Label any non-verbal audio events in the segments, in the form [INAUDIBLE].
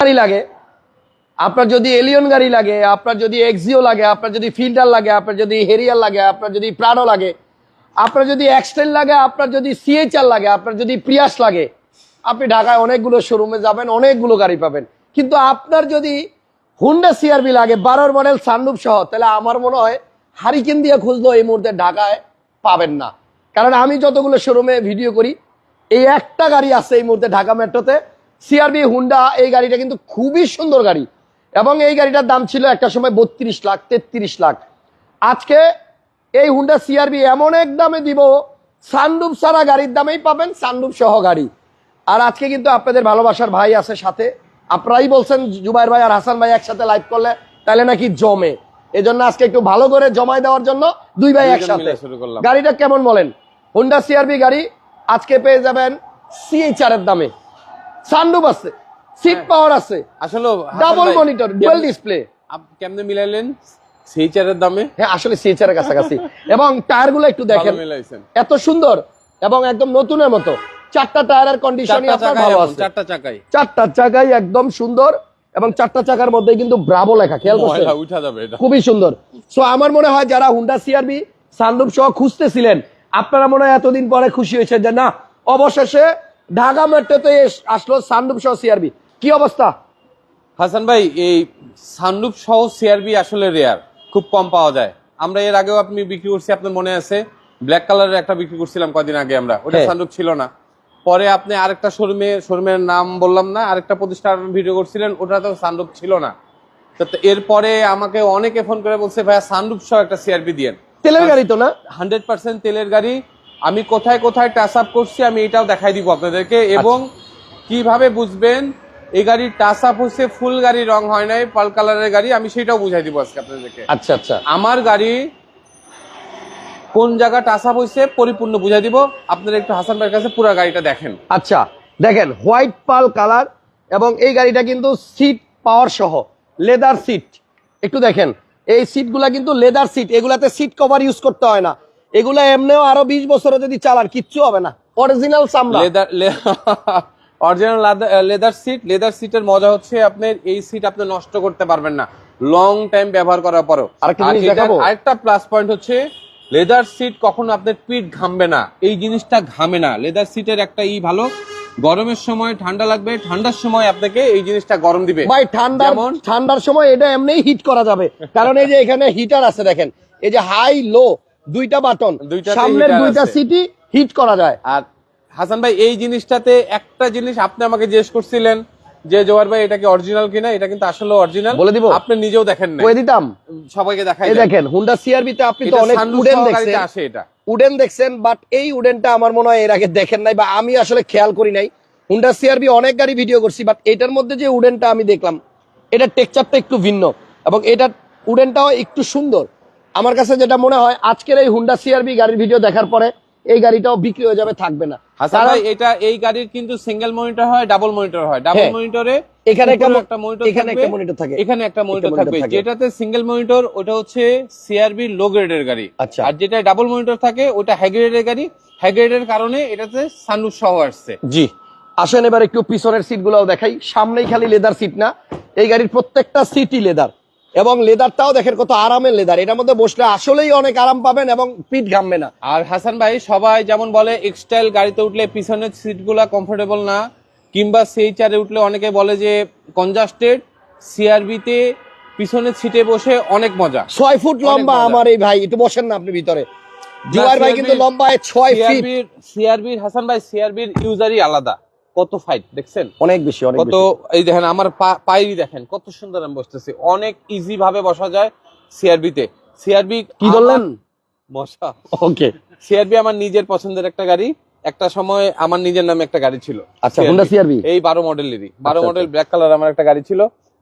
গাড়ি লাগে, আপনার যদি এলিয়ন গাড়ি লাগে, আপনার যদি এক্সিও লাগে, আপনার যদি ফিল্টার লাগে, আপনার যদি হেরিয়ার লাগে, আপনার যদি প্রাণো লাগে, আপনার যদি এক্সটেল লাগে, আপনার যদি সিএইচআর লাগে, আপনার যদি প্রিয়াস লাগে, আপনি ঢাকায় অনেকগুলো শোরুমে যাবেন, অনেকগুলো গাড়ি পাবেন। কিন্তু আপনার যদি হুন্ডা সিআরবি লাগে, বারোর মডেল সানরুপ সহ, তাহলে আমার মনে হয় হারিকেন দিয়ে খুঁজলেও এই মুহূর্তে ঢাকায় পাবেন না। কারণ আমি যতগুলো শোরুমে ভিডিও করি, এই একটা গাড়ি আছে এই মুহূর্তে ঢাকা মেট্রোতে সিআরবি হুন্ডা এই গাড়িটা কিন্তু খুবই সুন্দর গাড়ি। এবং এই গাড়িটার দাম ছিল একটা সময় বত্রিশ লাখ তেত্রিশ লাখ। আজকে এই হুন্ডা সিআরবি এমন এক দামে দিব সানরুপ সারা গাড়ির দামেই পাবেন সানরুপ সহ গাড়ি। আর আজকে কিন্তু আপনাদের ভালোবাসার ভাই আছে সাথে। আপনারাই বলছেন জুবাইর ভাই আর হাসান ভাই একসাথে লাইভ করলে তাহলে নাকি জমে। এজন্য আজকে একটু ভালো করে জমায় দেওয়ার জন্য দুই ভাই একসাথে। গাড়িটা কেমন বলেন? হোন্ডা সিআরবি গাড়ি আজকে পেয়ে যাবেন সিএইচআর এর দামে। সানরুফ আছে সিট পাওয়ার আছে আসলে ডাবল মনিটর ডুয়েল ডিসপ্লে কেমনে মিলাইলেন? দামে? হ্যাঁ আসলে কাছাকাছি। [LAUGHS] এবং টায়ারগুলো একটু দেখেন এত সুন্দর এবং একদম নতুনের মতো। চারটা টায়ারের কন্ডিশনই আপনার ভালো আছে। চারটা চাকাই। চারটা চাকাই একদম সুন্দর এবং চারটা চাকার মধ্যে কিন্তু ব্রাভো লেখা খেয়াল করছেন? উঠা যাবে এটা। খুবই সুন্দর। সো আমার মনে হয় যারা হুন্ডা সিআরবি সানরুফ সহ খুঁজতেছিলেন আপনারা মনে হয় এতদিন পরে খুশি হয়েছেন যে না অবশেষে ঢাকা মেট্রোতে আসলো সানরুফ সহ সিআরবি কি অবস্থা? হাসান ভাই এই সানরুফ সহ সিআরবি আসলে রেয়ার খুব কম পাওয়া যায়। আমরা এর আগেও আপনি বিক্রি করছি আপনার মনে আছে? ব্ল্যাক কালারের একটা বিক্রি করছিলাম কদিন আগে আমরা ওটা হ্যাঁ। সানরুফ ছিল না। পরে আপনি আরেকটা শোরুমে শোরুমের নাম বললাম না আরেকটা প্রতিষ্ঠান ভিডিও করছিলেন ওটা তো সানরুফ ছিল না। তো এরপরে আমাকে অনেকে ফোন করে বলছে ভাইয়া সানরুফ সহ একটা সিআরবি দিয়েন। তেলের গাড়ি তো না? হান্ড্রেড পার্সেন্ট তেলের গাড়ি আমি কোথায় কোথায় টাচ আপ করছি আমি এটাও দেখাই দিব আপনাদেরকে। এবং কীভাবে বুঝবেন এই গাড়ির টাচ আপ হচ্ছে ফুল গাড়ি রং হয় নাই পাল কালারের গাড়ি আমি সেটাও বুঝাই দিব আজকে আপনাদেরকে। আচ্ছা আচ্ছা। আমার গাড়ি কোন জায়গা টাচ আপ হয়েছে পরিপূর্ণ বুঝাই দিব। আপনারা একটু হাসান ভাইয়ের কাছে পুরো গাড়িটা দেখেন। আচ্ছা দেখেন হোয়াইট পাল কালার এবং এই গাড়িটা কিন্তু সিট পাওয়ার সহ লেদার সিট। একটু দেখেন এই সিটগুলা কিন্তু লেদার সিট এগুলাতে সিট কভার ইউজ করতে হয় না। এগুলা এমনিও আরও বিশ বছরে যদি চালান কিচ্ছু হবে না। অরিজিনাল চামড়া। Leather original leather seat leather সিটের মজা হচ্ছে আপনার এই সিট আপনি নষ্ট করতে পারবেন না। লং টাইম ব্যবহার করার পরও। আরেকটা প্লাস পয়েন্ট হচ্ছে লেদার সিট কখনো আপনার পিঠ ঘামবে না। এই জিনিসটা ঘামে না। লেদার সিটের একটা ই ভালো। গরমের সময় ঠান্ডা লাগবে। ঠান্ডার সময় আপনাকে এই জিনিসটা গরম দিবে। ভাই যেমন? ঠান্ডার সময় এটা এমনি হিট করা যাবে। কারণ এই যে এখানে হিটার আছে দেখেন। এই যে হাই লো দুইটা বাটন। সামনের দুইটা সিটি হিট করা যায়। আর হাসান ভাই এই জিনিসটাতে একটা জিনিস আপনি আমাকে জিজ্ঞেস করছিলেন যে জোয়ার ভাই এটা কি অরিজিনাল কিনা? এটা কিন্তু আসলে অরিজিনাল বলে দিব? আপনি নিজেও দেখেন না দিতাম? সবাইকে দেখাই। দেখেন হুন্ডা সিআরবি তে আপনি তো অনেক উডেন দেখছেন। আসে এটা। উডেন দেখছেন বাট এই উডেনটা আমার মনে হয় এর আগে দেখেন নাই বা আমি আসলে খেয়াল করি নাই। হুন্ডা সিআরবি অনেক গাড়ি ভিডিও করছি বাট এটার মধ্যে যে উডেনটা আমি দেখলাম এটার টেক্সচারটা একটু ভিন্ন। এবং এটার উডেনটাও একটু সুন্দর। আমার কাছে যেটা মনে হয় আজকের এই হুন্ডা সিআরবি গাড়ির ভিডিও দেখার পরে এই গাড়িটাও বিক্রি হয়ে যাবে থাকবে না। হাসান ভাই এটা এই গাড়ির কিন্তু সিঙ্গেল মনিটর হয় ডাবল মনিটর হয়। ডাবল হ্যাঁ। মনিটরে এখানে একটা মনিটর এখানে একটা monitor থাকে। এখানে একটা মনিটর থাকবে। যেটাতে সিঙ্গেল মনিটর ওটা হচ্ছে সিআরবি লো গ্রেডের গাড়ি। আচ্ছা। আর যেটা ডাবল মনিটর থাকে ওটা হাই গ্রেডের গাড়ি। হাই গ্রেডের কারণে এটাতে সানরুফ সহ আসছে। জি। আসেন এবার একটু পিছনের সিট গুলাও দেখাই। সামনেই খালি লেদার সিট না। এই গাড়ির প্রত্যেকটা সিটই লেদার এবং লেদারটাও দেখেন কত আরামের লেদার। এটার মধ্যে বসলে আসলেই অনেক আরাম পাবেন এবং পিঠ ঘামবে না। আর হাসান ভাই সবাই যেমন বলে এক্সটাইল গাড়িতে উঠলে পিছনের সিটগুলা কমফোর্টেবল না কিংবা সেই চারে উঠলে অনেকে বলে যে কনজাস্টেড সিআরবিতে পিছনের সিটে বসে অনেক মজা। ছয় ফুট লম্বা আমার এই ভাই একটু বসেন না আপনি ভিতরে। জুয়ার ভাই কিন্তু লম্বায় ছয় ফিট সিআরবির হাসান ভাই সিআরবির ইউজারই আলাদা। কত ফাইট দেখছেন? অনেক বেশি অনেক কত এই দেখেন আমার পায়েরই দেখেন কত সুন্দর আমি বসতেছি। অনেক ইজি ভাবে বসা যায় সিআরবিতে সিআরবি কি বললেন? মশা। ওকে। সিআরবি আমার নিজের পছন্দের একটা গাড়ি। একটা সময় আমার নিজের নামে একটা গাড়ি ছিল। আচ্ছা CRV হুন্ডা সিআরবি এই বারো মডেলেরই বারো আচ্ছা, মডেল ব্ল্যাক কালার আমার একটা গাড়ি ছিল।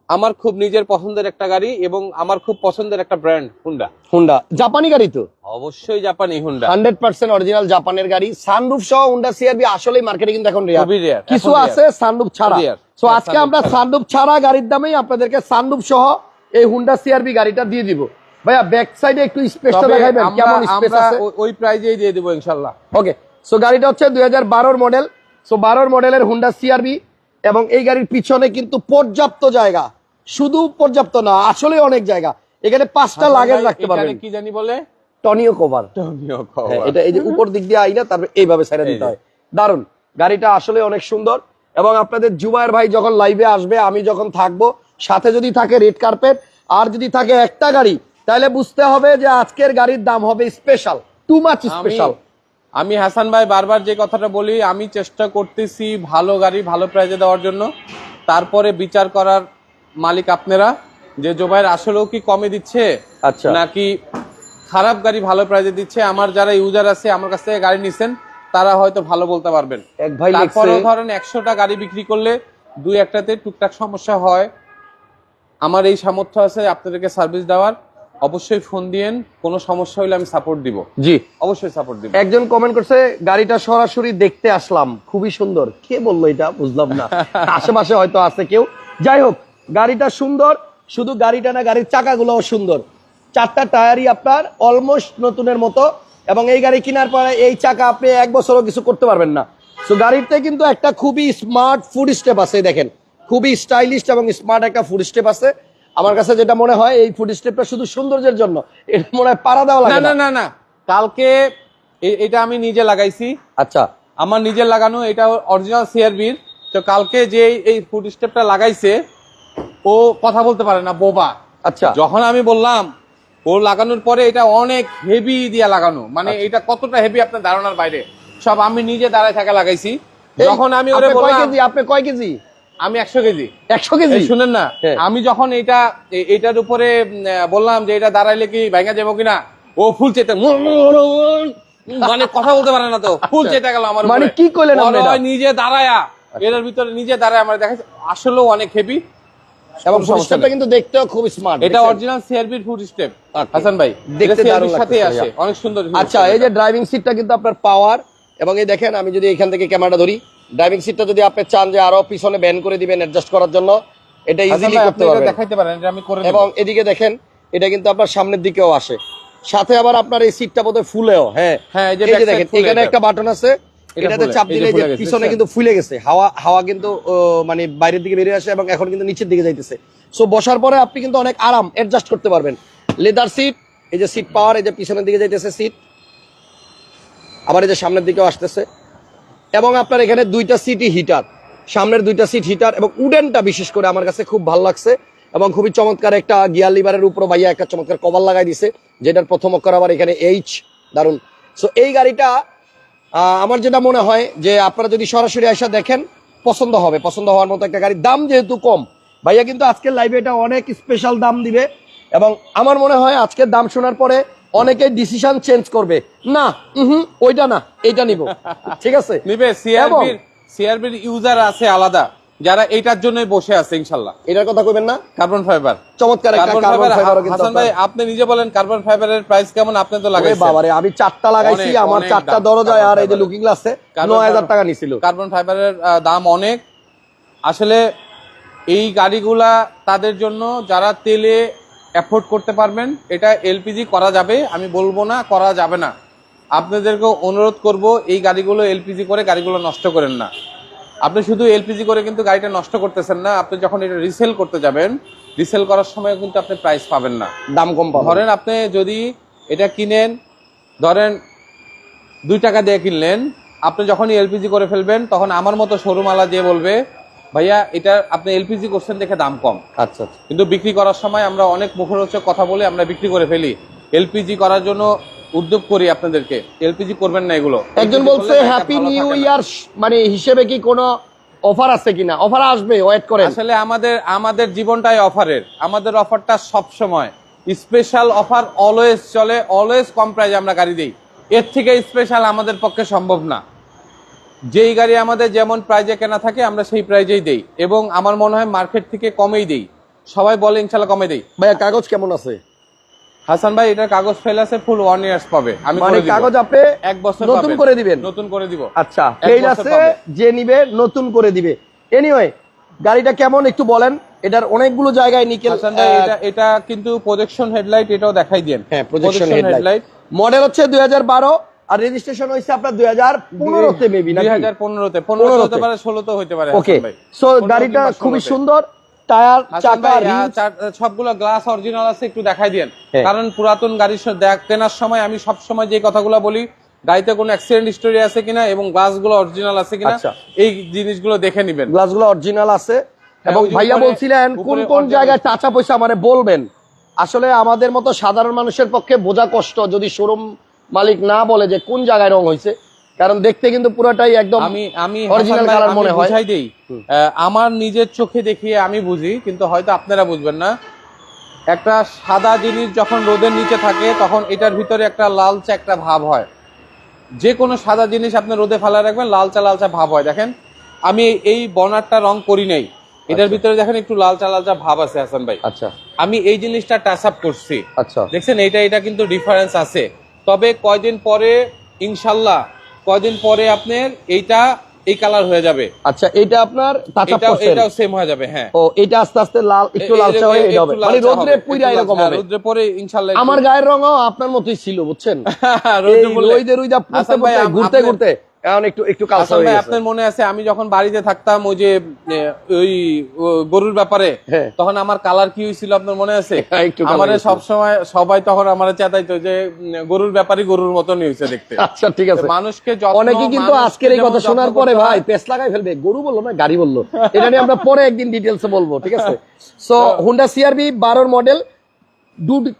আমার খুব নিজের পছন্দের একটা গাড়ি এবং আমার খুব পছন্দের একটা ব্র্যান্ড হুন্ডা হুন্ডা জাপানি গাড়ি তো? অবশ্যই জাপানি হুন্ডা হান্ড্রেড পার্সেন্ট অরিজিনাল জাপানের গাড়ি। সানরুফ সহ হুন্ডা সিআরবি আসলেই মার্কেটে কিন্তু এখন রেয়ার কিছু আছে সানরুফ ছাড়া. সো হ্যাঁ, আজকে আমরা সানরুফ ছাড়া গাড়ির দামেই আপনাদেরকে সানরুফ সহ এই হুন্ডা সিআরবি গাড়িটা দিয়ে দিব। ভাইয়া ব্যাক সাইডে একটু স্পেসটা দেখাইবেন কেমন স্পেস আছে? ওই প্রাইজেই দিয়ে দিব ইনশাল্লাহ ওকে সো গাড়িটা হচ্ছে দুই হাজার বারোর মডেল সো বারোর মডেলের হুন্ডা সিআরবি এবং এই গাড়ির পিছনে কিন্তু পর্যাপ্ত জায়গা। শুধু পর্যাপ্ত না আসলে অনেক জায়গা। এখানে পাঁচটা লাগেজ রাখতে পারবেন। কি জানি বলে? টনিও কভার। টমিও হ্যাঁ, কভার। এটা এই যে উপর দিক দিয়ে আইনা তারপর এইভাবে ছেড়ে দিতে হয়। দারুণ গাড়িটা আসলে অনেক সুন্দর। এবং আপনাদের জুবায়ের ভাই যখন লাইভে আসবে আমি যখন থাকব সাথে যদি থাকে রেড কার্পেট আর যদি থাকে একটা গাড়ি তাহলে বুঝতে হবে যে আজকের গাড়ির দাম হবে স্পেশাল টু মাচ স্পেশাল আমি হাসান ভাই বারবার যে কথাটা বলি আমি চেষ্টা করতেছি ভালো গাড়ি ভালো প্রাইজে দেওয়ার জন্য। তারপরে বিচার করার মালিক আপনারা? যে জোবাইর আসলেও কি কমে দিচ্ছে? আচ্ছা। নাকি খারাপ গাড়ি ভালো প্রাইজে দিচ্ছে? আমার যারা ইউজার আছে আমার কাছ থেকে গাড়ি নিছেন তারা হয়তো ভালো বলতে পারবেন। এক ভাই তারপরে ধরেন একশোটা গাড়ি বিক্রি করলে দুই একটাতে টুকটাক সমস্যা হয়। আমার এই সামর্থ্য আছে আপনাদেরকে সার্ভিস দেওয়ার। অবশ্যই ফোন দিয়েন কোনো সমস্যা হলে আমি সাপোর্ট দিব। জি। অবশ্যই সাপোর্ট দিব। একজন কমেন্ট করছে গাড়িটা সরাসরি দেখতে আসলাম খুবই সুন্দর। কে বলল এটা? বুঝলাম না। [LAUGHS] আশেপাশে হয়তো আছে কেউ। যাই হোক গাড়িটা সুন্দর শুধু গাড়িটা না গাড়ির চাকাগুলোও সুন্দর। চারটা টায়ারই আপনার অলমোস্ট নতুনের মতো এবং এই গাড়ি কেনার পরে এই চাকা আপনি এক বছরও কিছু করতে পারবেন না। তো গাড়িতে কিন্তু একটা খুবই স্মার্ট ফুড স্টেপ আছে দেখেন। খুবই স্টাইলিশ এবং স্মার্ট একটা ফুড স্টেপ আছে। আমার কাছে যেটা মনে হয় এই ফুড স্টেপটা শুধু সৌন্দর্যের জন্য। এটা মনে হয় পাড়া দেওয়া না লাগে না না? না না কালকে এটা আমি নিজে লাগাইছি। আচ্ছা। আমার নিজের লাগানো এটা অরিজিনাল সিআরবির তো কালকে যে এই ফুড স্টেপটা লাগাইছে ও কথা বলতে পারে না বোবা। আচ্ছা। যখন আমি বললাম ও লাগানোর পরে এটা অনেক হেভি দিয়া লাগানো। মানে আচ্ছা। এটা কতটা হেভি আপনার ধারণার বাইরে? সব আমি নিজে দাঁড়ায় থাকা লাগাইছি। যখন আমি ওরে বললাম আপনি কয় কেজি? আমি একশো কেজি। একশো কেজি? শুনেন না। হ্যাঁ। আমি যখন এটা এটার উপরে বললাম যে এটা দাঁড়াইলে কি ভাঙা যাব কিনা ও ফুল চেতে মানে কথা বলতে পারে না তো। ফুল চেতে গেল আমার মানে কি করলেন নিজে দাঁড়ায়া। এটার ভিতরে নিজে দাঁড়ায়। আমার দেখাচ্ছে আসলেও অনেক হেভি এবং ফুটস্টেপটা কিন্তু দেখতেও খুব স্মার্ট এটা অরিজিনাল সিআরবির ফুড স্টেপ Okay. হাসান ভাই দেখতে দারুণ সাথে আসে অনেক সুন্দর আচ্ছা এই যে ড্রাইভিং সিটটা কিন্তু আপনার পাওয়ার এবং এই দেখেন আমি যদি এখান থেকে ক্যামেরাটা ধরি ড্রাইভিং সিটটা যদি আপনি চান যে আরও পিছনে ব্যান করে দিবেন অ্যাডজাস্ট করার জন্য এটা ইজিলি করতে পারবেন। দেখাইতে পারেন এটা আমি করে এবং এদিকে দেখেন এটা কিন্তু আপনার সামনের দিকেও আসে। সাথে আবার আপনার এই সিটটা বোধহয় ফুলেও হ্যাঁ। হ্যাঁ এই যে দেখেন এখানে একটা বাটন আছে এটাতে চাপ দিলে যে পিছনে কিন্তু ফুলে গেছে। হাওয়া হাওয়া কিন্তু মানে বাইরের দিকে বেরিয়ে আসে এবং এখন কিন্তু নিচের দিকে যাইতেছে। সো বসার পরে আপনি কিন্তু অনেক আরাম অ্যাডজাস্ট করতে পারবেন। লেদার সিট এই যে সিট পাওয়ার এই যে পিছনের দিকে যাইতেছে সিট আবার এই যে সামনের দিকেও আসতেছে। এবং আপনার এখানে দুইটা সিটই হিটার সামনের দুইটা সিট হিটার এবং উডেনটা বিশেষ করে আমার কাছে খুব ভালো লাগছে এবং খুবই চমৎকার একটা গিয়ার লিভারের উপর ভাইয়া একটা চমৎকার কভার লাগাই দিছে যেটার প্রথম অক্ষর আবার এখানে এইচ দারুণ সো এই গাড়িটা আমার যেটা মনে হয় যে আপনারা যদি সরাসরি আসা দেখেন পছন্দ হবে। পছন্দ হওয়ার মতো একটা গাড়ির দাম যেহেতু কম। ভাইয়া কিন্তু আজকের লাইভে এটা অনেক স্পেশাল দাম দিবে এবং আমার মনে হয় আজকের দাম শোনার পরে অনেকে ডিসিশন চেঞ্জ করবে। না হুম ওইটা না এটা নিব। ঠিক আছে? নিবে সিআরবির সিআরবির ইউজার আছে আলাদা। যারা এটার জন্যই বসে আছে ইনশাল্লাহ। এটার কথা কইবেন না? কার্বন ফাইবার চমৎকার একটা কার্বন কার্বন ফাইবার ফাইবারও হাসান ভাই আপনি নিজে বলেন কার্বন ফাইবারের প্রাইস কেমন? আপনি তো লাগাইছেন। বাবারে আমি চারটা লাগাইছি আমার চারটা দরজায় আর এই যে লুকিং গ্লাসে কার্বন নয় হাজার ফাইবার- টাকা নিছিল। কার্বন ফাইবারের দাম অনেক। আসলে এই গাড়িগুলা তাদের জন্য যারা তেলে অ্যাফোর্ড করতে পারবেন এটা এলপিজি করা যাবে আমি বলব না করা যাবে না। আপনাদেরকে অনুরোধ করব এই গাড়িগুলো এলপিজি করে গাড়িগুলো নষ্ট করেন না। আপনি শুধু এলপিজি করে কিন্তু গাড়িটা নষ্ট করতেছেন না আপনি যখন এটা রিসেল করতে যাবেন রিসেল করার সময় কিন্তু আপনি প্রাইস পাবেন না। দাম কম পাবেন। ধরেন আপনি যদি এটা কিনেন ধরেন দুই টাকা দিয়ে কিনলেন আপনি যখনই এলপিজি করে ফেলবেন তখন আমার মতো শোরুমালা যে বলবে ভাইয়া এটা আপনি এলপিজি করছেন দেখে দাম কম। আচ্ছা আচ্ছা। কিন্তু বিক্রি করার সময় আমরা অনেক মুখরোচক কথা বলে আমরা বিক্রি করে ফেলি। এলপিজি করার জন্য উদ্যোগ করি আপনাদেরকে। এলপিজি করবেন না এগুলো। একজন বলছে হ্যাপি নিউ ইয়ার মানে হিসেবে কি কোনো অফার আছে কিনা? অফার আসবে ওয়েট করেন। আসলে আমাদের আমাদের জীবনটাই অফারের আমাদের অফারটা সব সময় স্পেশাল অফার অলওয়েজ চলে অলওয়েজ কম প্রাইজে আমরা গাড়ি দেই। এর থেকে স্পেশাল আমাদের পক্ষে সম্ভব না। যেই গাড়ি আমাদের যেমন প্রাইজে কেনা থাকে আমরা সেই প্রাইজেই দেই। এবং আমার মনে হয় মার্কেট থেকে কমেই দেই। সবাই বলে ইনশাল্লাহ কমে দেই। ভাইয়া কাগজ কেমন আছে? হাসান ভাই এটা কাগজ ফেল আছে ফুল ওয়ান ইয়ার্স পাবে। আমি মানে কাগজ আপনি এক বছর নতুন করে দিবেন? নতুন করে দিব। আচ্ছা ফেল আছে যে নিবে নতুন করে দিবে। এনিওয়ে গাড়িটা কেমন একটু বলেন? এটার অনেকগুলো জায়গায় নিকেল হাসান ভাই এটা এটা কিন্তু প্রজেকশন হেডলাইট এটাও দেখাই দেন হ্যাঁ প্রজেকশন হেডলাইট মডেল হচ্ছে দুই হাজার বারো আর রেজিস্ট্রেশন হয়েছে আপনার দুই হাজার পনেরোতে মেবি দুই হাজার পনেরোতে পনেরো হতে পারে ষোলোতে হতে পারে ওকে। সো গাড়িটা খুবই সুন্দর। টায়ার চাকা সবগুলো গ্লাস অরিজিনাল আছে একটু দেখাই দিন হ্যাঁ। কারণ পুরাতন গাড়ি কেনার সময় আমি সব সময় যে কথাগুলো বলি গাড়িতে কোনো অ্যাক্সিডেন্ট হিস্টোরি আছে কিনা এবং গ্লাসগুলো অরিজিনাল আছে কিনা আচ্ছা। এই জিনিসগুলো দেখে নেবেন। গ্লাসগুলো অরিজিনাল আছে। এবং ভাইয়া বলছিলেন কোন কোন জায়গায় টাচা পয়সা মানে বলবেন? আসলে আমাদের মতো সাধারণ মানুষের পক্ষে বোঝা কষ্ট যদি শোরুম মালিক না বলে যে কোন জায়গায় রং হয়েছে। কারণ দেখতে কিন্তু পুরোটাই একদম আমি আমি colour আমি মনে হয়। বুঝাই দেই। আমার নিজের চোখে দেখিয়ে আমি বুঝি কিন্তু হয়তো আপনারা বুঝবেন না। একটা সাদা জিনিস যখন রোদের নিচে থাকে তখন এটার ভিতরে একটা লালচে একটা ভাব হয়। যে কোনো সাদা জিনিস আপনি রোদে ফেলা রাখবেন লালচা লালচা ভাব হয়। দেখেন আমি এই বনারটা রং করি নাই। এটার আচ্ছা। ভিতরে দেখেন একটু লালচা লালচা ভাব আছে হাসান ভাই। আচ্ছা। আমি এই জিনিসটা টাচ আপ করছি। আচ্ছা। দেখছেন এটা এটা কিন্তু ডিফারেন্স আছে। তবে কয়দিন পরে ইনশাল্লাহ কয়দিন পরে আপনার এইটা এই কালার হয়ে যাবে। আচ্ছা এটা আপনার টাচআপ করছেন এটাও সেম হয়ে যাবে হ্যাঁ। ও এটা আস্তে আস্তে লাল একটু লালচে হয়ে যাবে। মানে রোদ্রে পুইরা এরকম হবে। রোদ্রে পরে ইনশাআল্লাহ আমার গায়ের রঙও আপনার মতোই ছিল বুঝছেন? [LAUGHS] রোদ্রে এই পড়লে- রোদে রুইদা ঘুরতে ঘুরতে এখন একটু একটু হয়ে গেছে। আপনার মনে আছে আমি যখন বাড়িতে থাকতাম ওই যে ওই গরুর ব্যাপারে হ্যাঁ। তখন আমার কালার কি হয়েছিল আপনার মনে আছে? [LAUGHS] হ্যাঁ, একটু colour আমারে হয়েছিল। সব সময় সবাই তখন আমার চেতাইতো যে গরুর ব্যাপারই গরুর মতনই হয়েছে দেখতে। [LAUGHS] আচ্ছা ঠিক আছে। মানুষকে অনেকে কিন্তু আজকের এই কথা শোনার পরে ভাই পেস লাগাই ফেলবে গরু বলল না গাড়ি বলল। এটা নিয়ে আমরা পরে একদিন ডিটেলস বলব ঠিক আছে? সো হুন্ডা সিআরবি বারোর model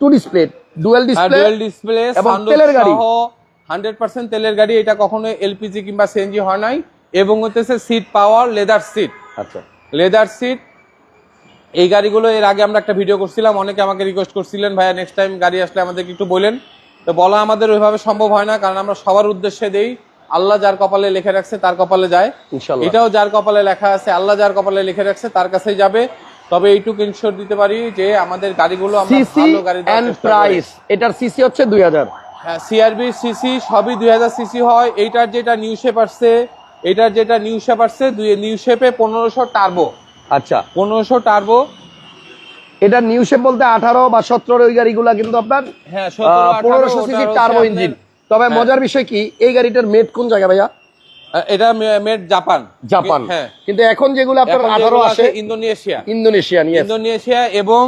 two display dual display এবং তেলের গাড়ি। হান্ড্রেড পার্সেন্ট তেলের গাড়ি এটা কখনো এলপিজি কিংবা সিএনজি হয় নাই। এবং হতেছে সিট পাওয়ার লেদার সিট আচ্ছা। লেদার সিট এই গাড়িগুলো এর আগে আমরা একটা ভিডিও করছিলাম অনেকে আমাকে রিকোয়েস্ট করছিলেন ভাইয়া নেক্সট টাইম গাড়ি আসলে আমাদেরকে একটু বলেন। তো বলা আমাদের ওইভাবে সম্ভব হয় না কারণ আমরা সবার উদ্দেশ্যে দেই আল্লাহ যার কপালে লেখে রাখছে তার কপালে যায়। এটাও যার কপালে লেখা আছে আল্লাহ যার কপালে লিখে রাখছে তার কাছেই যাবে। তবে এইটুকু ইনশোর দিতে পারি যে আমাদের গাড়িগুলো আমরা ভালো গাড়ি প্রাইস এটার সিসি হচ্ছে দুই হাজার। হ্যাঁ সিআরবি সিসি সবই দুই হাজার সিসি হয়। এইটার যেটা নিউ শেপ আসছে এটার যেটা নিউ শেপ আসছে দুই নিউ শেপে পনেরোশো টার্বো আচ্ছা। পনেরোশো টার্বো এটা নিউ শেপ বলতে আঠারো বা সতেরো ওই গাড়িগুলা কিন্তু আপনার হ্যাঁ পনেরোশো সিসি টার্বো ইঞ্জিন তবে মজার বিষয় কি এই গাড়িটার মেড কোন জায়গা ভাইয়া? এটা মেড জাপান। জাপান। হ্যাঁ। কিন্তু এখন যেগুলো আপনার আঠারো আসে ইন্দোনেশিয়া। ইন্দোনেশিয়ান ইন্দোনেশিয়া এবং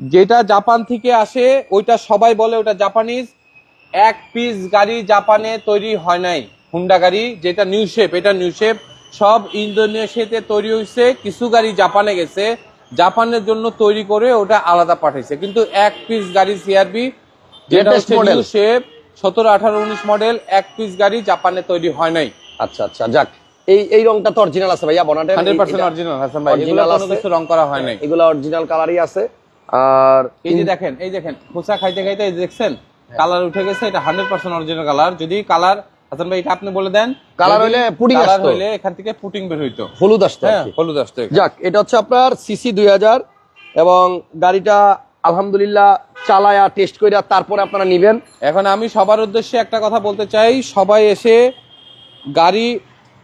যেটা জাপান থেকে আসে ওইটা সবাই বলে ওটা জাপানিজ এক পিস গাড়ি জাপানে তৈরি হয় নাই। হুন্ডা গাড়ি যেটা নিউ শেপ এটা নিউ শেপ সব ইন্দোনেশিয়াতে তৈরি হয়েছে কিছু গাড়ি জাপানে গেছে। জাপানের জন্য তৈরি করে ওটা আলাদা পাঠাইছে। কিন্তু এক পিস গাড়ি সিআরবি যেটা হচ্ছে। নিউ শেপ সতেরো আঠারো উনিশ মডেল এক পিস গাড়ি জাপানে তৈরি হয় নাই। আচ্ছা আচ্ছা যাক। এই এই রংটা তো অরিজিনাল আছে ভাইয়া হান্ড্রেড পার্সেন্ট অরিজিনাল হাসান ভাই। এগুলো কোনো। কিছু রং করা হয় নাই। এগুলো অরিজিনাল কালারই আছে। আর এই যে দেখেন এই দেখেন খোসা খাইতে খাইতে এই দেখছেন? কালার উঠে গেছে এটা হান্ড্রেড পার্সেন্ট অরিজিনাল কালার যদি কালার হাসান ভাই এটা আপনি বলে দেন। যদি হইলে আসতো। হইলে এখান থেকে পুটিং বের হইতো। হলুদ আসতো হ্যাঁ হলুদ আসতো যাক এটা হচ্ছে আপনার সিসি দুই হাজার এবং গাড়িটা আলহামদুলিল্লাহ চালায়া টেস্ট করে তারপরে আপনারা নিবেন। এখন আমি সবার উদ্দেশ্যে একটা কথা বলতে চাই। সবাই এসে গাড়ি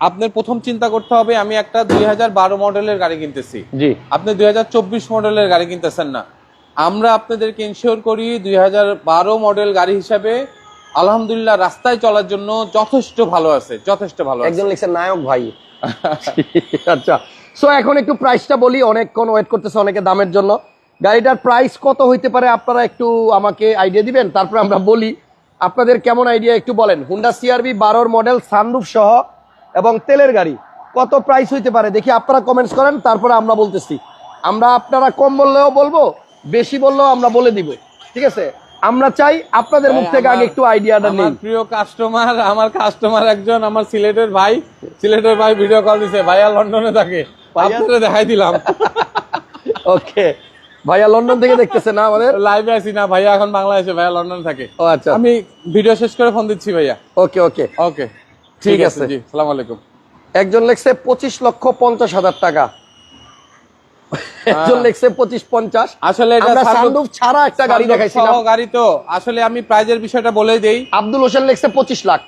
আপনার প্রথম চিন্তা করতে হবে আমি একটা দুই হাজার বারো মডেলের গাড়ি কিনতেছি। জি। আপনি দুই হাজার চব্বিশ মডেলের গাড়ি কিনতেছেন না। আমরা আপনাদেরকে ইনশিওর করি দুই হাজার বারো মডেল গাড়ি হিসাবে আলহামদুলিল্লাহ রাস্তায় চলার জন্য যথেষ্ট ভালো আছে যথেষ্ট ভালো একজন লিখছে নায়ক ভাই। [LAUGHS] আচ্ছা সো এখন একটু প্রাইসটা বলি অনেকক্ষণ ওয়েট করতেছে অনেকে দামের জন্য। গাড়িটার প্রাইস কত হইতে পারে আপনারা একটু আমাকে আইডিয়া দিবেন তারপরে আমরা বলি। আপনাদের কেমন আইডিয়া একটু বলেন? হুন্ডা সিআরবি বারোর মডেল সানরুফ সহ এবং তেলের গাড়ি কত প্রাইস হইতে পারে? দেখি আপনারা কমেন্টস করেন তারপরে আমরা বলতেছি। আমরা আপনারা কম বললেও বলব বেশি বললেও আমরা বলে দিব ঠিক আছে? আমরা চাই আপনাদের মুখ থেকে আগে একটু আইডিয়াটা নেই। প্রিয় কাস্টমার আমার কাস্টমার একজন আমার সিলেটের ভাই। সিলেটের ভাই ভিডিও কল দিছে ভাইয়া লন্ডনে থাকে? আপনাদের দেখাই দিলাম। [LAUGHS] ওকে। ভাইয়া লন্ডন থেকে দেখতেছে না আমাদের? লাইভে আছি না ভাইয়া এখন বাংলাদেশে ভাইয়া লন্ডনে থাকে। ও আচ্ছা। আমি ভিডিও শেষ করে ফোন দিচ্ছি ভাইয়া। ওকে ওকে। ওকে। ঠিক আছে। জি সালাম আলাইকুম। একজন লেখছে পঁচিশ লক্ষ পঞ্চাশ হাজার টাকা একজন লেখছে পঁচিশ পঞ্চাশ আসলে sunroof- সানরুফ ছাড়া একটা গাড়ি দেখাইছিলাম। গাড়ি তো। আসলে আমি প্রাইজের বিষয়টা বলে দেই। আব্দুল হোসেন লেখছে পঁচিশ লাখ।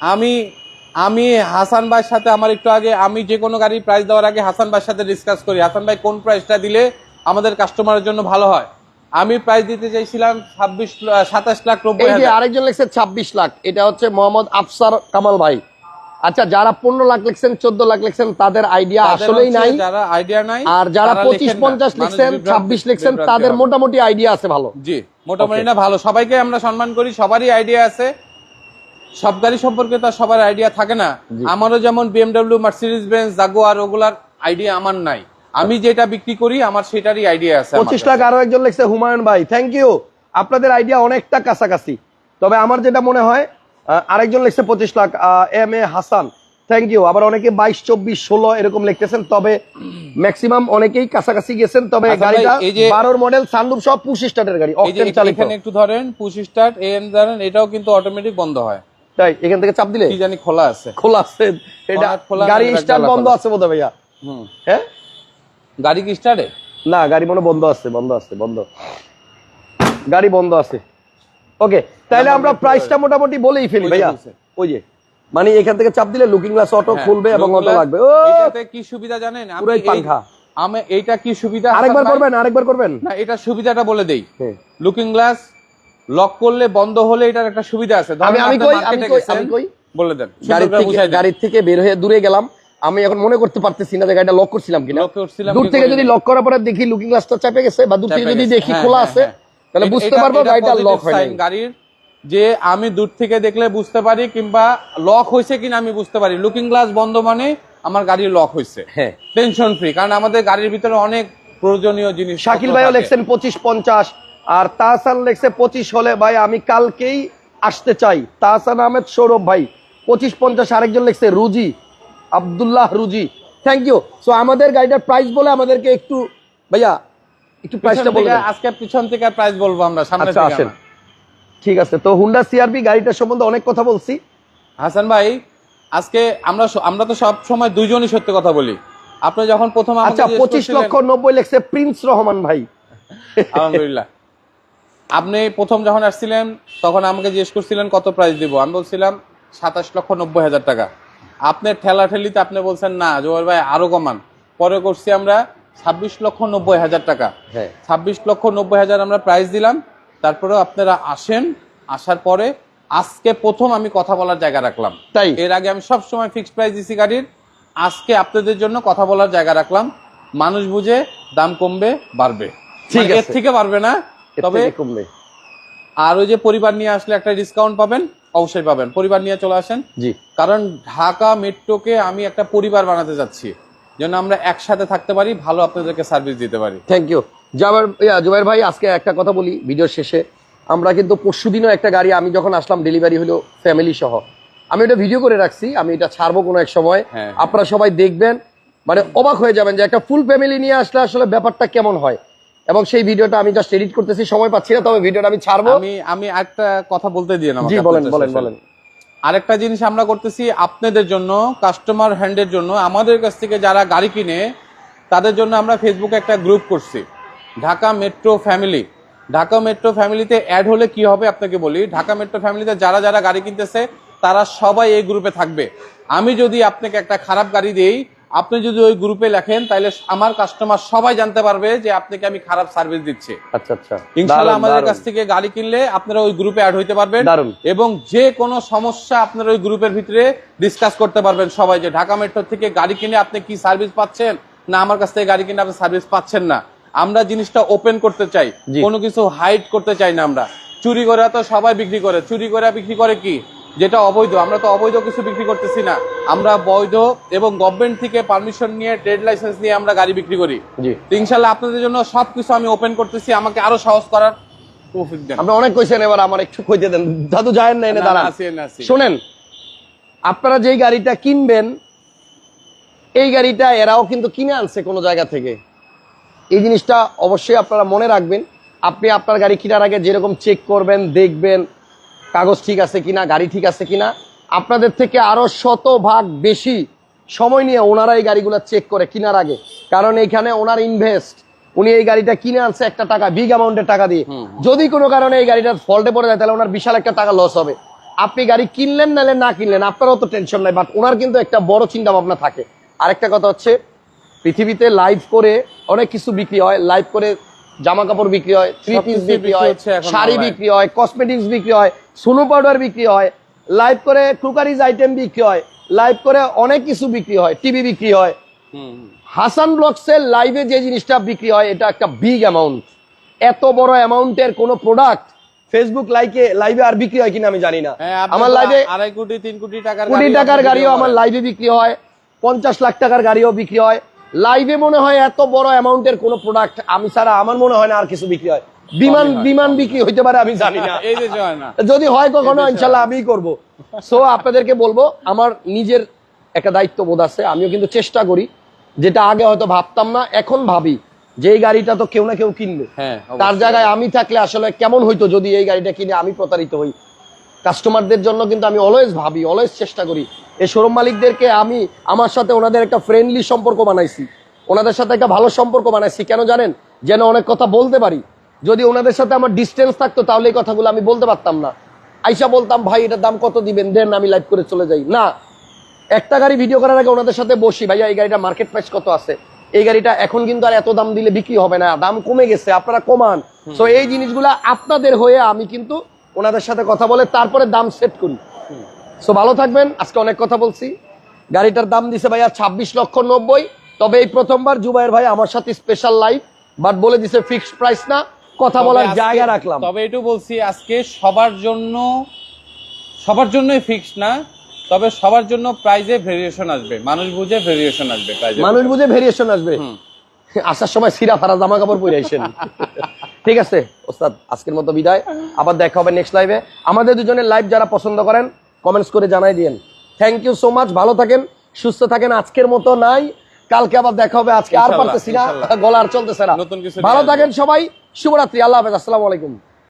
আমি আমি হাসান ভাইয়ের সাথে আমার একটু আগে আমি যে কোনো গাড়ির প্রাইস দেওয়ার আগে হাসান ভাইয়ের সাথে ডিসকাস করি। হাসান ভাই কোন প্রাইসটা দিলে আমাদের কাস্টমারের জন্য ভালো হয়? আমি প্রাইস দিতে চাইছিলাম ছাব্বিশ সাতাশ লাখ নব্বই আরেকজন লেখছে ছাব্বিশ লাখ। এটা হচ্ছে মোহাম্মদ আফসার কামাল ভাই। আচ্ছা যারা পনেরো লাখ লিখছেন চোদ্দ লাখ লিখছেন তাদের আইডিয়া আসলেই নাই। যারা আইডিয়া নাই আর যারা পঁচিশ পঞ্চাশ লিখছেন ছাব্বিশ লিখছেন তাদের মোটামুটি আইডিয়া আছে ভালো। জি মোটামুটি না ভালো। সবাইকে আমরা সম্মান করি সবারই আইডিয়া আছে। সব গাড়ি সম্পর্কে তো আর সবার আইডিয়া থাকে না। আমারও যেমন বিএমডব্লিউ মার্সিডিজ বেঞ্চ জাগুয়ার ওগুলার আইডিয়া আমার নাই। আমি যেটা বিক্রি করি আমার সেটারই আইডিয়া আছে পঁচিশ লাখ আরও একজন লিখছে হুমায়ুন ভাই। থ্যাংক ইউ আপনাদের আইডিয়া অনেকটা কাছাকাছি। তবে আমার যেটা মনে হয় আরেকজন লিখছে পঁচিশ lakh M A Hasan. Thank you আবার অনেকে বাইশ চব্বিশ ষোলো এরকম লিখতেছেন তবে ম্যাক্সিমাম অনেকেই কাছাকাছি গেছেন তবে আচ্ছা গাড়িটা বারোর মডেল সানরুফ সব পুশ স্টার্টের গাড়ি অকটেন চালিত এখানে একটু ধরেন পুশ স্টার্ট এম ধরেন এটাও কিন্তু অটোমেটিক বন্ধ হয়। তাই এখান থেকে চাপ দিলে? কি জানি খোলা আছে। খোলা আছে। এটা খোলা- গাড়ি স্টার্ট বন্ধ আছে বোধ ভাইয়া। হুম। হ্যাঁ? গাড়ি কি স্টার্টে না গাড়ি মনে বন্ধ আছে বন্ধ আছে বন্ধ। গাড়ি বন্ধ আছে। ওকে তাহলে আমরা প্রাইসটা মোটামুটি বলেই ফেলি ভাইয়া। ওই যে মানে এখান থেকে চাপ দিলে লুকিং গ্লাস অটো খুলবে এবং অটো লাগবে। ও! এটাতে কি সুবিধা জানেন? আমি পুরোই এই- আমি এইটা কি সুবিধা আরেকবার করবেন আরেকবার করবেন। না এটা সুবিধাটা বলে দেই। লুকিং গ্লাস লক করলে বন্ধ হলে এটার একটা সুবিধা আছে। আমি আমি কই আমি কই আমি কই? বলে দেন। গাড়ি থেকে গাড়ি থেকে বের হয়ে দূরে গেলাম। আমি এখন মনে করতে পারতেছি না যে গাড়িটা লক করছিলাম কিনা। দূর থেকে যদি লক করার পরে দেখি লুকিং গ্লাসটা চাপে গেছে বা দূর থেকে যদি দেখি হ্যাঁ, খোলা হ্যাঁ, আছে হ্যাঁ। তাহলে বুঝতে পারব গাড়িটা লক হয় গাড়ির যে আমি দূর থেকে দেখলে বুঝতে পারি কিংবা লক হয়েছে কিনা আমি বুঝতে পারি। লুকিং গ্লাস বন্ধ মানে আমার গাড়ি লক হয়েছে। হ্যাঁ। টেনশন ফ্রি কারণ আমাদের গাড়ির ভিতরে অনেক প্রয়োজনীয় জিনিস শাকিল ভাইও লেখছেন পঁচিশ পঞ্চাশ আর তাহসান লেখছে পঁচিশ হলে ভাই আমি কালকেই আসতে চাই। তাহসান আহমেদ সৌরভ ভাই পঁচিশ পঞ্চাশ আরেকজন লিখছে রুজি আব্দুল্লাহ রুজি। থ্যাংক ইউ সো আমাদের গাড়িটার প্রাইস বলে আমাদেরকে একটু ভাইয়া একটু প্রাইসটা বলে আজকে পিছন থেকে প্রাইস বলব আমরা সামনে আচ্ছা থেকে আসেন। ঠিক আছে তো হুন্ডা সিআরবি গাড়িটার সম্বন্ধে অনেক কথা বলছি। হাসান ভাই আজকে আমরা আমরা তো সব সময় দুইজনই সত্য কথা বলি। আপনি যখন প্রথম আচ্ছা জিজ্ঞেস পঁচিশ করছিলেন- লক্ষ নব্বই লেখছে প্রিন্স রহমান ভাই। আলহামদুলিল্লাহ। আপনি প্রথম যখন আসছিলেন তখন আমাকে জিজ্ঞেস করছিলেন কত প্রাইস দিব? আমি বলছিলাম সাতাশ লক্ষ নব্বই হাজার টাকা। আপনার ঠেলা ঠেলিতে আপনি বলছেন না জোয়ার ভাই আরও কমান। পরে করছি আমরা ছাব্বিশ লক্ষ নব্বই হাজার টাকা। হ্যাঁ। ছাব্বিশ লক্ষ নব্বই হাজার আমরা প্রাইস দিলাম। তারপরেও আপনারা আসেন আসার পরে আজকে প্রথম আমি কথা বলার জায়গা রাখলাম। তাই? এর আগে আমি সব সময় ফিক্সড প্রাইস দিছি গাড়ির। আজকে আপনাদের জন্য কথা বলার জায়গা রাখলাম। মানুষ বুঝে দাম কমবে বাড়বে। ঠিক মানে এর থেকে বাড়বে না। তবে কমবে। আর ওই যে পরিবার নিয়ে আসলে একটা ডিসকাউন্ট পাবেন অবশ্যই পাবেন। পরিবার নিয়ে চলে আসেন। জি। কারণ ঢাকা মেট্রোকে আমি একটা পরিবার বানাতে যাচ্ছি। যেন আমরা একসাথে থাকতে পারি ভালো আপনাদেরকে সার্ভিস দিতে পারি। Thank you Zubair yeah, Zubair ভাই আজকে একটা কথা বলি ভিডিওর শেষে। আমরা কিন্তু পরশু দিনও একটা গাড়ি আমি যখন আসলাম ডেলিভারি হলো ফ্যামিলি সহ। আমি এটা ভিডিও করে রাখছি আমি এটা ছাড়বো কোনো এক সময়। হ্যাঁ। আপনারা সবাই দেখবেন মানে অবাক হয়ে যাবেন যে একটা ফুল ফ্যামিলি নিয়ে আসলে আসলে ব্যাপারটা কেমন হয়। এবং সেই ভিডিওটা আমি জাস্ট এডিট করতেছি সময় পাচ্ছি না তবে ভিডিওটা আমি ছাড়বো। আমি আমি একটা কথা বলতে দিয়ে জি বলেন বলেন বলেন। আরেকটা জিনিস আমরা করতেছি আপনাদের জন্য কাস্টমার হ্যান্ডের জন্য। আমাদের কাছ থেকে যারা গাড়ি কিনে, তাদের জন্য আমরা ফেসবুকে একটা গ্রুপ করছি। Dhaka metro family Dhaka metro ফ্যামিলিতে অ্যাড হলে কি হবে আপনাকে বলি। ঢাকা মেট্রো ফ্যামিলিতে যারা যারা গাড়ি কিনতেছে, তারা সবাই এই গ্রুপে থাকবে। আমি যদি আপনাকে একটা খারাপ গাড়ি দেই আপনি যদি ওই গ্রুপে লেখেন তাহলে আমার কাস্টমার সবাই জানতে পারবে যে আপনাকে আমি খারাপ সার্ভিস দিচ্ছি। আচ্ছা আচ্ছা। ইনশাআল্লাহ আমাদের কাছ থেকে গাড়ি কিনলে আপনারা ওই গ্রুপে অ্যাড হইতে পারবেন এবং যে কোনো সমস্যা আপনারা ওই গ্রুপের ভিতরে ডিসকাস করতে পারবেন সবাই যে ঢাকা মেট্রো থেকে গাড়ি কিনে আপনি কি সার্ভিস পাচ্ছেন? না আমার কাছ থেকে গাড়ি কিনে আপনি সার্ভিস পাচ্ছেন না। আমরা জিনিসটা ওপেন করতে চাই। কোনো কিছু হাইড করতে চাই না আমরা। চুরি করে তো সবাই বিক্রি করে। চুরি করে বিক্রি করে কি? যেটা অবৈধ আমরা তো অবৈধ কিছু বিক্রি করতেছি না। আমরা বৈধ এবং গভর্নমেন্ট থেকে পারমিশন নিয়ে ট্রেড লাইসেন্স নিয়ে আমরা গাড়ি বিক্রি করি। তো ইনশাল্লাহ আপনাদের জন্য সবকিছু আমি ওপেন করতেছি আমাকে আরও সহজ করার তৌফিক দেন। আপনি অনেক কইছেন এবার আমার একটু কইতে দেন। দাদু যায় না এনে দাঁড়ান। শোনেন আপনারা যেই গাড়িটা কিনবেন এই গাড়িটা এরাও কিন্তু কিনে আনছে কোনো জায়গা থেকে। এই জিনিসটা অবশ্যই আপনারা মনে রাখবেন। আপনি আপনার গাড়ি কেনার আগে যেরকম চেক করবেন দেখবেন কাগজ ঠিক আছে কিনা গাড়ি ঠিক আছে কিনা আপনাদের থেকে আরও শতভাগ বেশি সময় নিয়ে ওনারা এই গাড়িগুলো চেক করে কেনার আগে। কারণ এইখানে ওনার ইনভেস্ট উনি এই গাড়িটা কিনে আনছে একটা টাকা বিগ অ্যামাউন্টের টাকা দিয়ে। যদি কোনো কারণে এই গাড়িটার ফল্টে পড়ে যায় তাহলে ওনার বিশাল একটা টাকা লস হবে। আপনি গাড়ি কিনলেন নাহলে না কিনলেন আপনারও তো টেনশন নাই বাট ওনার কিন্তু একটা বড় চিন্তা ভাবনা থাকে। আরেকটা কথা হচ্ছে পৃথিবীতে লাইভ করে অনেক কিছু বিক্রি হয়। লাইভ করে জামা কাপড় বিক্রি হয় থ্রি পিস বিক্রি হয় শাড়ি বিক্রি হয় কসমেটিক্স বিক্রি হয় সুনো পাউডার বিক্রি হয় লাইভ করে কুকারিজ আইটেম বিক্রি হয় লাইভ করে অনেক কিছু বিক্রি হয় টিভি বিক্রি হয়। হাসান ব্লগসের লাইভে যে জিনিসটা বিক্রি হয় এটা একটা বিগ অ্যামাউন্ট এত বড় অ্যামাউন্টের কোনো প্রোডাক্ট ফেসবুক লাইকে লাইভে আর বিক্রি হয় কিনা আমি জানি না। হ্যাঁ, আমার লাইভে আড়াই কোটি তিন কোটি টাকার কোটি টাকার গাড়িও আমার লাইভে বিক্রি হয় পঞ্চাশ লাখ টাকার গাড়িও বিক্রি হয়। লাইভে মনে হয় এত বড় অ্যামাউন্টের কোনো প্রোডাক্ট আমি ছাড়া আমার মনে হয় না আর কিছু বিক্রি হয়। বিমান বিমান বিক্রি হইতে পারে আমি জানি না। [LAUGHS] যদি হয় কখনো ইনশাল্লাহ আমিই করব। সো আপনাদেরকে বলব আমার নিজের একটা দায়িত্ব বোধ আছে আমিও কিন্তু চেষ্টা করি যেটা আগে হয়তো ভাবতাম না এখন ভাবি যে এই গাড়িটা তো কেউ না কেউ কিনবে। হ্যাঁ তার জায়গায় আমি থাকলে আসলে কেমন হইতো যদি এই গাড়িটা কিনে আমি প্রতারিত হই? কাস্টমারদের জন্য কিন্তু আমি অলওয়েজ ভাবি অলওয়েজ চেষ্টা করি। এই শোরুম মালিকদেরকে আমি আমার সাথে ওনাদের একটা ফ্রেন্ডলি সম্পর্ক বানাইছি। ওনাদের সাথে একটা ভালো সম্পর্ক বানাইছি। কেন জানেন? যেন অনেক কথা বলতে পারি। যদি ওনাদের সাথে আমার ডিস্টেন্স থাকতো তাহলে এই কথাগুলো আমি বলতে পারতাম না। আইসা বলতাম ভাই এটার দাম কত দিবেন? দেন আমি লাইভ করে চলে যাই। না একটা গাড়ি ভিডিও করার আগে ওনাদের সাথে বসি ভাইয়া এই গাড়িটা মার্কেট প্রাইস কত আছে? এই গাড়িটা এখন কিন্তু আর এত দাম দিলে বিক্রি হবে না দাম কমে গেছে আপনারা কমান। তো এই জিনিসগুলা আপনাদের হয়ে আমি কিন্তু ওনাদের সাথে কথা বলে তারপরে দাম সেট করি। সো ভালো থাকবেন আজকে অনেক কথা বলছি। গাড়িটার দাম দিছে ভাইয়া ছাব্বিশ লক্ষ নব্বই। তবে এই প্রথমবার জুবাইর ভাই আমার সাথে স্পেশাল লাইভ বাট বলে দিছে ফিক্সড প্রাইস না। কথা বলার জায়গা রাখলাম। তবে একটু বলছি আজকে সবার জন্য সবার জন্যই ফিক্স না তবে সবার জন্য প্রাইজে ভেরিয়েশন আসবে। মানুষ বুঝে ভেরিয়েশন আসবে প্রাইজে মানুষ বুঝে ভেরিয়েশন আসবে। আসার সময় সিরা ফারা জামা কাপড় পরে আসেন [LAUGHS] ঠিক আছে? ওস্তাদ আজকের মতো বিদায়। আবার দেখা হবে নেক্সট লাইভে আমাদের দুজনের লাইভ যারা পছন্দ করেন কমেন্টস করে জানাই দিয়েন। থ্যাংক ইউ সো মাচ ভালো থাকেন সুস্থ থাকেন। আজকের মতো নাই। কালকে আবার দেখা হবে আজকে আর পারতেছি না। গলা আর চলতেছে না। ভালো থাকেন সবাই শুভরাত্রি আল্লাহ হাফেজ আসসালামু আলাইকুম।